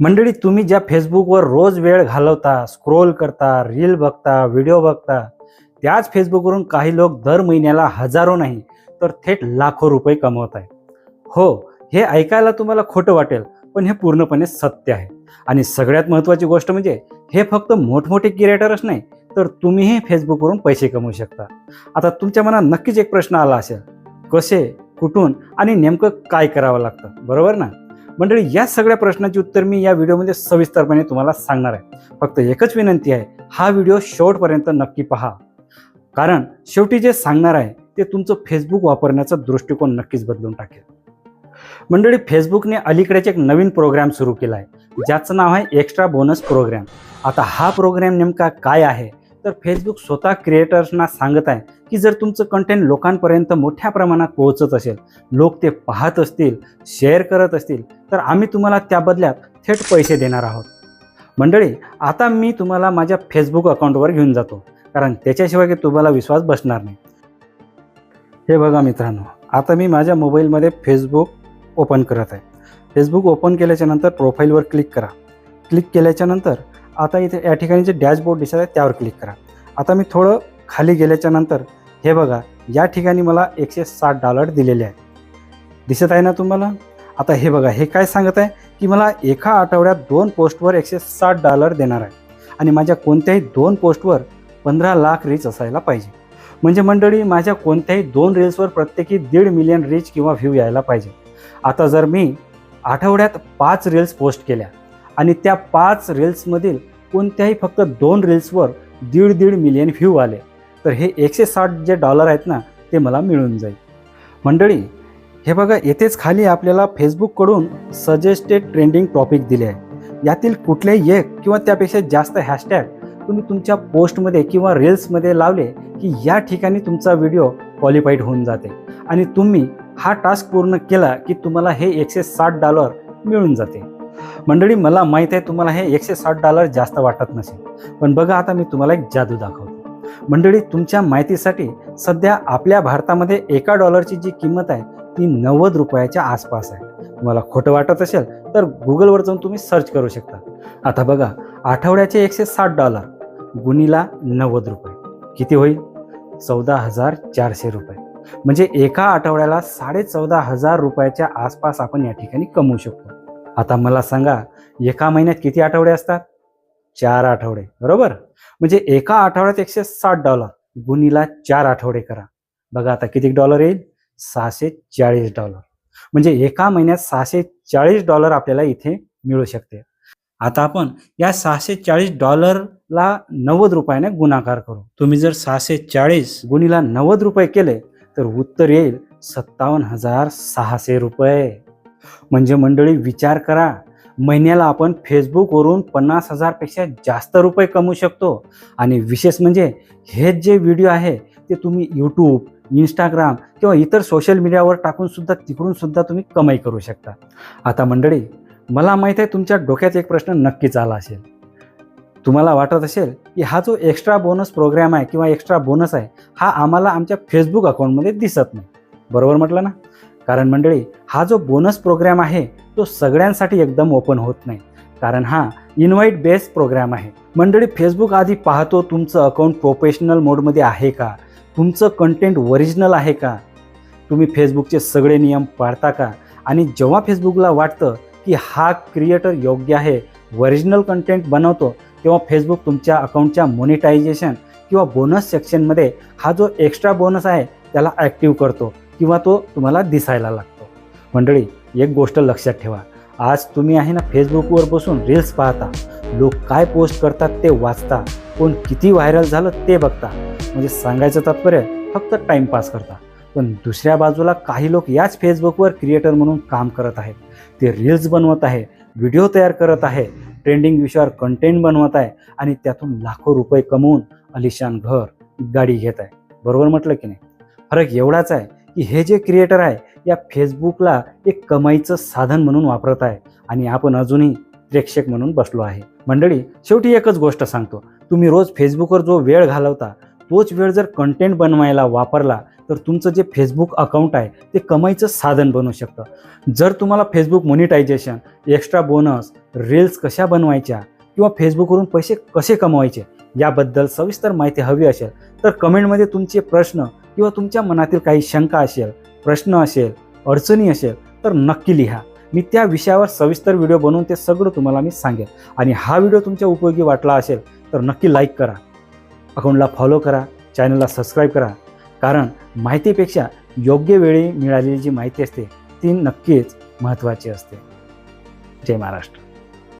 मंडळी तुम्ही ज्या फेसबुकवर रोज वेळ घालवता स्क्रोल करता रील बघता व्हिडिओ बघता त्याच फेसबुकवरून काही लोक दर महिन्याला हजारो नाही तर थेट लाखो रुपये कमवत आहे हो हे ऐकायला तुम्हाला खोटं वाटेल पण हे पूर्णपणे सत्य आहे. आणि सगळ्यात महत्त्वाची गोष्ट म्हणजे हे फक्त मोठमोठे क्रिएटरच नाही तर तुम्हीही फेसबुकवरून पैसे कमवू शकता. आता तुमच्या मनात नक्कीच एक प्रश्न आला असेल. कसे कुठून आणि नेमकं काय करावं लागतं? बरोबर ना? मंडळी या सगळ्या प्रश्नाची उत्तर मी या व्हिडिओमध्ये सविस्तरपणे तुम्हाला सांगणार आहे. फक्त एकच विनंती आहे हा व्हिडिओ शेवटपर्यंत नक्की पहा. कारण शेवटी जे सांगणार आहे ते तुमचं फेसबुक वापरण्याचा दृष्टिकोन नक्कीच बदलून टाकेल. मंडळी फेसबुकने अलीकडेच एक नवीन प्रोग्राम सुरू केला आहे ज्याचं नाव आहे एक्स्ट्रा बोनस प्रोग्राम आता हा प्रोग्राम नेमका काय आहे? तर फेसबुक स्वतः क्रिएटर्सना सांगत आहे की जर तुमचं कंटेंट लोकांपर्यंत मोठ्या प्रमाणात पोहोचत असेल लोक ते पाहत असतील शेअर करत असतील तर आम्ही तुम्हाला त्या बदल्यात थेट पैसे देणार आहोत. मंडळी आता मी तुम्हाला माझ्या फेसबुक अकाउंटवर घेऊन जातो कारण त्याच्याशिवाय तुम्हाला विश्वास बसणार नाही. हे बघा मित्रांनो आता मी माझ्या मोबाईलमध्ये फेसबुक ओपन करत आहे. फेसबुक ओपन केल्याच्यानंतर प्रोफाईलवर क्लिक करा. क्लिक केल्याच्यानंतर आता इथे या ठिकाणी जे डॅशबोर्ड दिसत आहे त्यावर क्लिक करा. आता मी थोडं खाली गेल्याच्यानंतर हे बघा या ठिकाणी मला एकशे साठ डॉलर दिलेले आहे दिसत आहे ना तुम्हाला? आता हे बघा हे काय सांगत आहे? की मला एका आठवड्यात दोन पोस्टवर एकशे साठ डॉलर देणार आहे. आणि माझ्या कोणत्याही दोन पोस्टवर पंधरा लाख रीच असायला पाहिजे. म्हणजे मंडळी माझ्या कोणत्याही दोन रील्सवर प्रत्येकी दीड मिलियन रीच किंवा व्ह्यू यायला पाहिजे. आता जर मी आठवड्यात पाच रील्स पोस्ट केल्या आणि त्या पाच रील्समधील कोणत्याही फक्त दोन रील्सवर दीड दीड मिलियन व्ह्यू आले. तर हे एकशे साठ जे डॉलर आहेत ना ते मला मिळून जाईल. मंडळी हे बघा येथेच खाली आपल्याला फेसबुककडून सजेस्टेड ट्रेंडिंग टॉपिक दिले आहे. यातील कुठलेही एक किंवा त्यापेक्षा जास्त हॅशटॅग तुम्ही तुमच्या पोस्टमध्ये किंवा रील्समध्ये लावले की या ठिकाणी तुमचा व्हिडिओ क्वालिफाईड होऊन जाते. आणि तुम्ही हा टास्क पूर्ण केला की तुम्हाला हे एकशे साठ डॉलर मिळून जाते. मंडळी मला माहीत आहे तुम्हाला हे एकशे साठ डॉलर जास्त वाटत नसेल. पण बघा आता मी तुम्हाला एक जादू दाखवतो. मंडळी तुमच्या माहितीसाठी सध्या आपल्या भारतामध्ये एका डॉलरची जी किंमत आहे ती नव्वद रुपयाच्या आसपास आहे. तुम्हाला खोटं वाटत असेल तर गुगलवर जाऊन तुम्ही सर्च करू शकता. आता बघा आठवड्याचे एकशे साठ डॉलर गुणीला नव्वद रुपये. किती होईल? चौदा हजार चारशे रुपये. म्हणजे एका आठवड्याला साडे चौदा हजार रुपयाच्या आसपास आपण या ठिकाणी कमवू शकतो. आता मला सांगा एका महिन्यात किती आठवडे असतात? चार आठवडे. बरोबर? म्हणजे एका आठवड्यात एकशे साठ डॉलर गुणीला चार आठवडे करा. बघा आता किती डॉलर येईल? सहाशे चाळीस डॉलर म्हणजे एका महिन्यात सहाशे चाळीस डॉलर आपल्याला इथे मिळू शकते. आता आपण या सहाशे चाळीस डॉलरला नव्वद रुपयाने गुणाकार करू. तुम्ही जर सहाशे चाळीस गुणीला नव्वद रुपये केले तर उत्तर येईल सत्तावन्न हजार सहाशे रुपये. म्हणजे मंडळी विचार करा. महिन्याला आपण फेसबुकवरून पन्नास हजारपेक्षा जास्त रुपये कमवू शकतो. आणि विशेष म्हणजे हे जे व्हिडिओ आहे ते तुम्ही यूट्यूब इंस्टाग्राम किंवा इतर सोशल मीडियावर टाकूनसुद्धा तिकडूनसुद्धा तुम्ही कमाई करू शकता. आता मंडळी मला माहीत आहे तुमच्या डोक्यात एक प्रश्न नक्कीच आला असेल. तुम्हाला वाटत असेल की हा जो एक्स्ट्रा बोनस प्रोग्राम आहे किंवा एक्स्ट्रा बोनस आहे हा आम्हाला आमच्या फेसबुक अकाउंटमध्ये दिसत नाही. बरोबर म्हटलं ना? कारण मंडळी हा जो बोनस प्रोग्रॅम आहे तो सगळ्यांसाठी एकदम ओपन होत नाही. कारण हा इन्व्हाइट बेस्ड प्रोग्राम आहे. मंडळी फेसबुक आधी पाहतो तुमचं अकाउंट प्रोफेशनल मोडमध्ये आहे का? तुमचं कंटेंट ओरिजिनल आहे का? तुम्ही फेसबुकचे सगळे नियम पाळता का? आणि जेव्हा फेसबुकला वाटतं की हा क्रिएटर योग्य आहे ओरिजिनल कंटेंट बनवतो तेव्हा फेसबुक तुमच्या अकाउंटच्या मोनिटायझेशन किंवा बोनस सेक्शनमध्ये हा जो एक्स्ट्रा बोनस आहे त्याला ॲक्टिव्ह करतो. किंवा तो तुम्हाला दिसायला लागतो. मंडळी एक गोष्ट लक्षात ठेवा. आज तुम्ही आहे ना फेसबुकवर बसून रील्स पाहता. लोक काय पोस्ट करतात ते वाचता. कोण किती व्हायरल झालं ते बघता. म्हणजे सांगायचं तात्पर्य फक्त टाईमपास करता. पण दुसऱ्या बाजूला काही लोक याच फेसबुकवर क्रिएटर म्हणून काम करत आहेत. ते रील्स बनवत आहे व्हिडिओ तयार करत आहे ट्रेंडिंग विषयावर कंटेंट बनवत आहे आणि त्यातून लाखो रुपये कमवून अलिशान घर गाडी घेत आहे. बरोबर म्हटलं की नाही? फरक एवढाच आहे की हे जे क्रिएटर आहे या फेसबुकला एक कमाईचं साधन म्हणून वापरत आहे. आणि आपण अजूनही प्रेक्षक म्हणून बसलो आहे. मंडळी शेवटी एकच गोष्ट सांगतो. तुम्ही रोज फेसबुकवर जो वेळ घालवता तोच वेळ जर कंटेंट बनवायला वापरला तर तुमचं जे फेसबुक अकाउंट आहे ते कमाईचं साधन बनू शकतं. जर तुम्हाला Facebook monetization extra bonus reels कशा बनवायच्या किंवा फेसबुकवरून पैसे कसे कमवायचे याबद्दल सविस्तर माहिती हवी असेल तर कमेंटमध्ये तुमचे प्रश्न किंवा तुमच्या मनातील काही शंका असेल प्रश्न असेल अडचणी असेल तर नक्की लिहा. मी त्या विषयावर सविस्तर व्हिडिओ बनवून ते सगळं तुम्हाला मी सांगेन. आणि हा व्हिडिओ तुमच्या उपयोगी वाटला असेल तर नक्की लाईक करा. अकाउंटला फॉलो करा चॅनलला सबस्क्राईब करा. कारण माहितीपेक्षा योग्य वेळी मिळालेली जी माहिती असते ती नक्कीच महत्त्वाची असते. जय महाराष्ट्र.